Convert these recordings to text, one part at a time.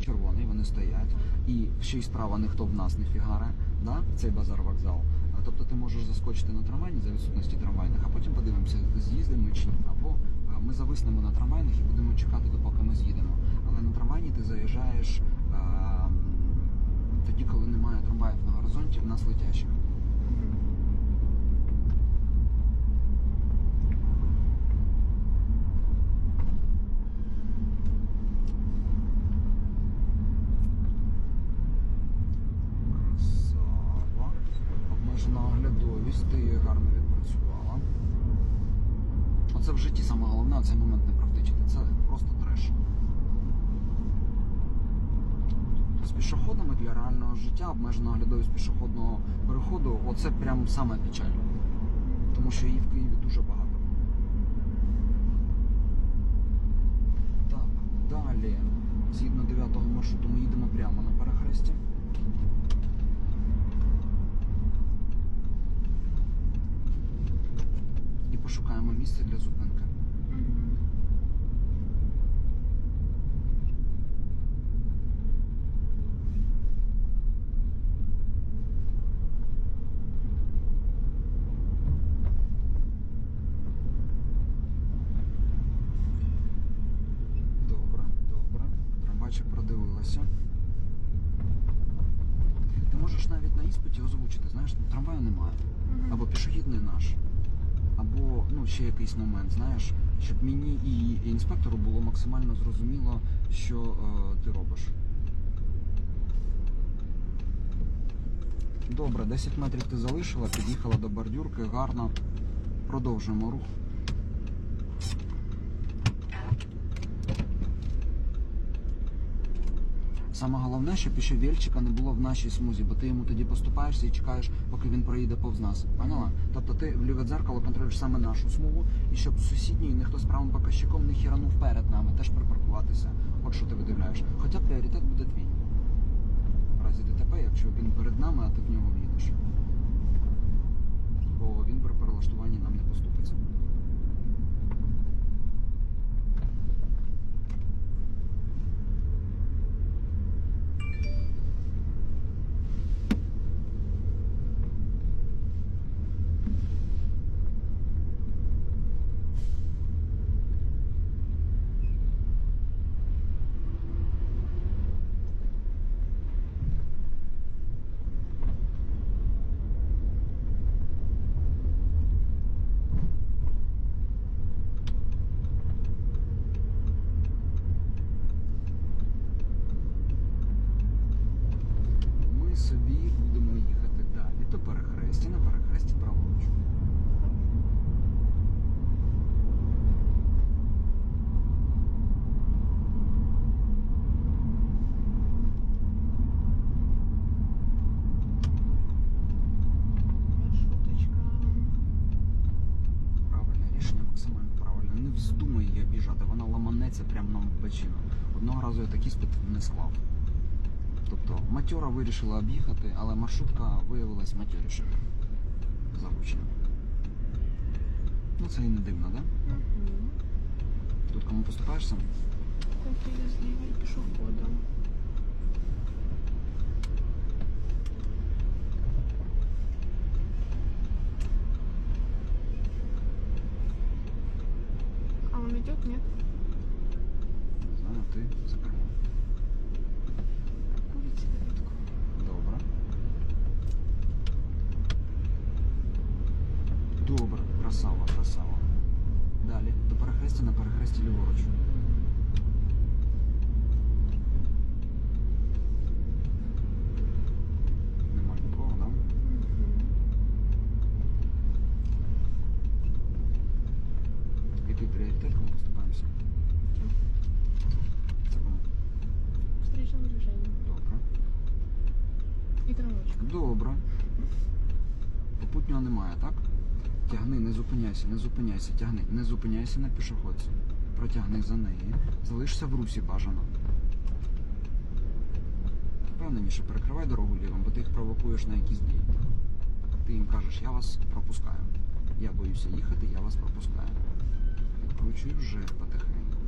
червоний, вони стоять, і ще й справа ніхто в нас не фігаре, да? цей базар вокзал. Тобто ти можеш заскочити на трамвайні за відсутності трамвайних, а потім подивимося, з'їздимо чи ні. Або ми зависнемо на трамвайних і будемо чекати, допоки ми з'їдемо. Але на трамвайні ти заїжджаєш тоді, коли немає трамваїв на горизонті, в нас летящих. Красава. Обмежена оглядовість, ти її гарно відпрацювала. Оце в житті саме головне, цей момент не провтичити. Це просто треш. З пішоходами для реального життя обмежена оглядовість пішохідного переходу оце прям саме печаль. Тому що її в Києві дуже багато. Так, далі, згідно 9-го маршруту, ми їдемо прямо на перехресті. І пошукаємо місце для зупинки. Добре, добре. Трамвайчик продивилася. Ти можеш навіть на іспиті озвучити, знаєш, ну, трамваю немає. Або пішохідний наш. Або ну, ще якийсь момент, знаєш, щоб мені і інспектору було максимально зрозуміло, що е, ти робиш. Добре, 10 метрів ти залишила, під'їхала до бордюрки, гарно. Продовжуємо рух. Саме головне, щоб ще Вельчика не було в нашій смузі, бо ти йому тоді поступаєшся і чекаєш, поки він проїде повз нас. Поняла? Тобто ти в ліве дзеркало контролюєш саме нашу смугу, і щоб з сусідньої ніхто з правим показчиком не хіранув перед нами, теж припаркуватися. От що ти видивляєш. Хоча пріоритет буде твій. В разі ДТП, якщо він перед нами, а ти в нього в'їдеш. Бо він при перелаштуванні нам не поступиться. Ми собі будемо їхати далі до перехрестя, на перехресті праворуч. Маршруточка. Правильне рішення, максимально правильне. Не вздумай її об'їжджати, ламанеться прямо нам в. Одного разу я такий спит не склав. Тобто матьора вирішила об'їхати, але маршрутка виявилась матьорішою. Заручення. Ну це і не дивно, да? Угу. Тут кому поступаєшся? Тут я зліва і пішоходом. красава, красава. Далі. До перехрестя на перехресті ліворуч. Нема нікого, да? Який пріоритет, кому поступаємося? Це кому? Встречному движению. Добре. І травочка. Добре. Попутнього немає, так? Тягни, не зупиняйся, не зупиняйся, тягни, не зупиняйся на пішоходці. Протягни за неї. Залишся в русі бажано. Впевненіше, перекривай дорогу лівим, бо ти їх провокуєш на якісь дії. Ти їм кажеш, я вас пропускаю. Я боюся їхати, я вас пропускаю. Відкручуй вже потихеньку.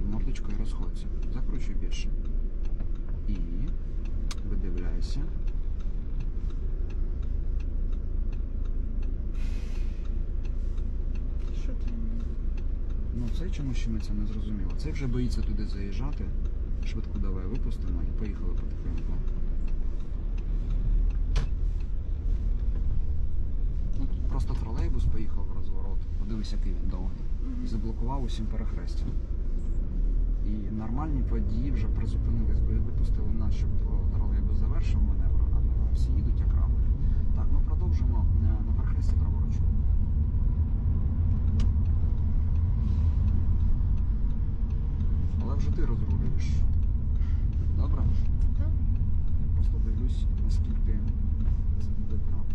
І мордочкою розходься. Закручуй більше. І видивляйся. Що ти? Ну, цей чому ще ми це не зрозуміло. Цей вже боїться туди заїжджати. Швидку давай випустимо і поїхали потихеньку. Ну, тут просто тролейбус поїхав в розворот. Подивись, який він довгий. І заблокував усім перехрестя. І нормальні події вже призупинились, бо випустили нас, щоб тролейбус завершив маневр, а всі їдуть як равлики. Так, ми продовжимо е, на перехресті праворуч. Але вже ти розрулюєш. Добре? Так. Я просто дивлюсь, наскільки це буде правильно.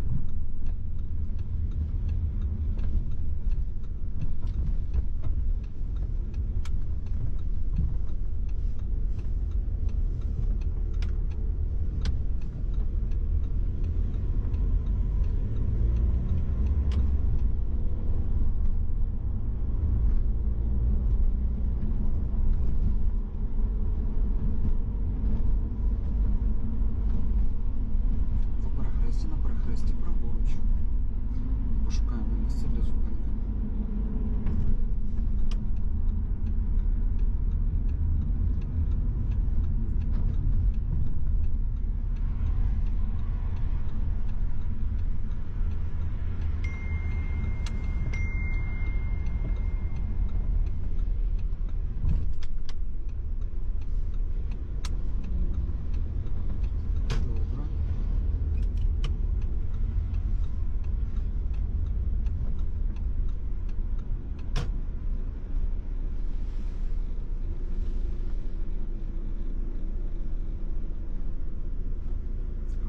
По перехресті на перехресті праворуч. Пошукаємо місце для зупинки. Добре.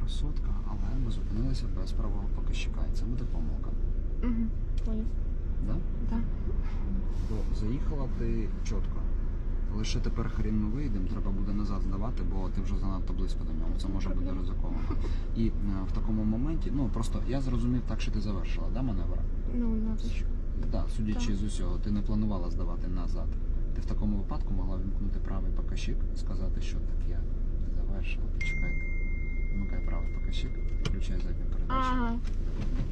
Красотка, але ми зупинилися без правого показчика. І це буде помилка. Угу. Понял. Да? Да. Бо заїхала ти чітко. Лише тепер хрін ми вийдемо, треба буде назад здавати, бо ти вже занадто близько до нього. Це може бути ризиковано. І е, в такому моменті, ну просто я зрозумів так, що ти завершила, да, маневр? Ну, надо еще. Да, судячи Так. з усього, ти не планувала здавати назад. Ти в такому випадку могла вімкнути правий покащик, сказати, що так я завершила, почекайте. Вмикай включай задню передачу. Ага.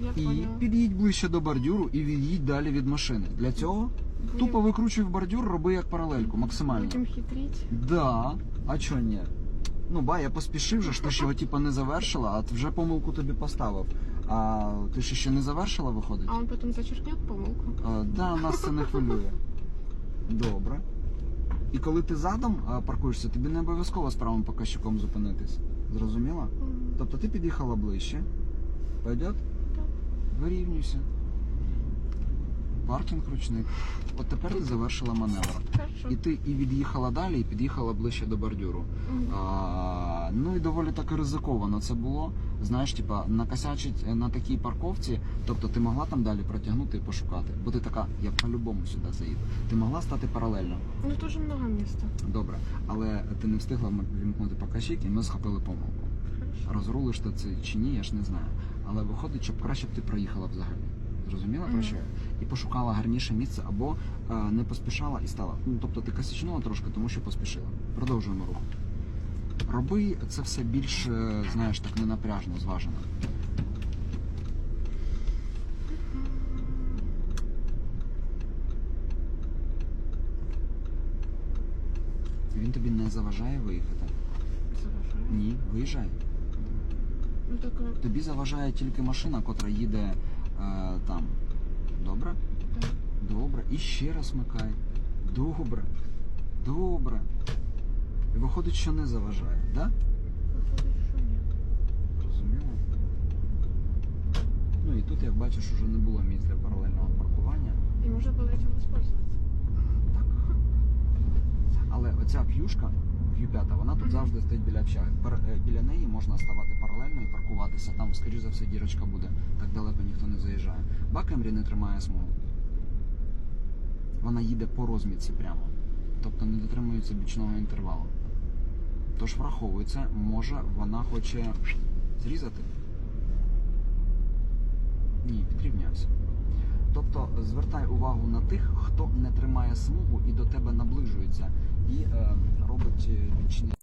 Я І поняла. під'їдь ближче до бордюру і від'їдь далі від машини. Для цього Будем- тупо викручуй в бордюр, роби як паралельку, максимально. Будем хитрить. Да, а чо ні? Ну, ба, я поспішив же, ж ти ж його типа не завершила, а вже помилку тобі поставив. А ти ж ще не завершила, виходить? А он потом зачеркнет помилку. А, да, нас це не хвилює. Добре. І коли ти задом а, паркуєшся, тобі не обов'язково з правим показчиком зупинитись. Зрозуміла? Мгм. Тобто ти під'їхала ближче. Пойдет? Так. Вирівнюйся. Паркінг ручник. От тепер ти завершила маневр. Хорошо. І ти і від'їхала далі, і під'їхала ближче до бордюру. А, ну і доволі таки ризиковано це було. Знаєш, типа накосячить е, на такій парковці, тобто ти могла там далі протягнути і пошукати. Бо ти така, я по-любому сюди заїду. Ти могла стати паралельно. Ну, тоже много места. Добре, але ти не встигла вімкнути покажик, і ми схопили помилку. Розрулиш ти це чи ні, я ж не знаю. Але виходить, щоб краще б ти проїхала взагалі. Зрозуміла про що? І пошукала гарніше місце або е, не поспішала і стала. Ну тобто ти косячнула трошки, тому що поспішила. Продовжуємо рух. Роби це все більш, е, знаєш, так ненапряжно, зважено. Він тобі не заважає виїхати? Завожаю. Ні, виїжджай. Ну, только... Тобі заважає тільки машина, котра їде е, там. Добре? Да. Добре. І ще раз микай. Добре. Добре. І виходить, що не заважає, да? Выходит, что нет. Розуміло? Ну і тут, як бачиш, уже не було місць для паралельного паркування. И можно было этим воспользоваться. Так. Але оця п'юшка, Q5, вона тут завжди стоїть біля общаги. Е, біля неї можна ставати паралельно і паркуватися. Там, скоріш за все, дірочка буде. Так далеко ніхто не заїжджає. Бакемрі не тримає смугу. Вона їде по розмітці прямо. Тобто не дотримується бічного інтервалу. Тож враховується, може вона хоче зрізати. Ні, підрівнявся. Тобто звертай увагу на тих, хто не тримає смугу і до тебе наближується. І е, робить е, бічний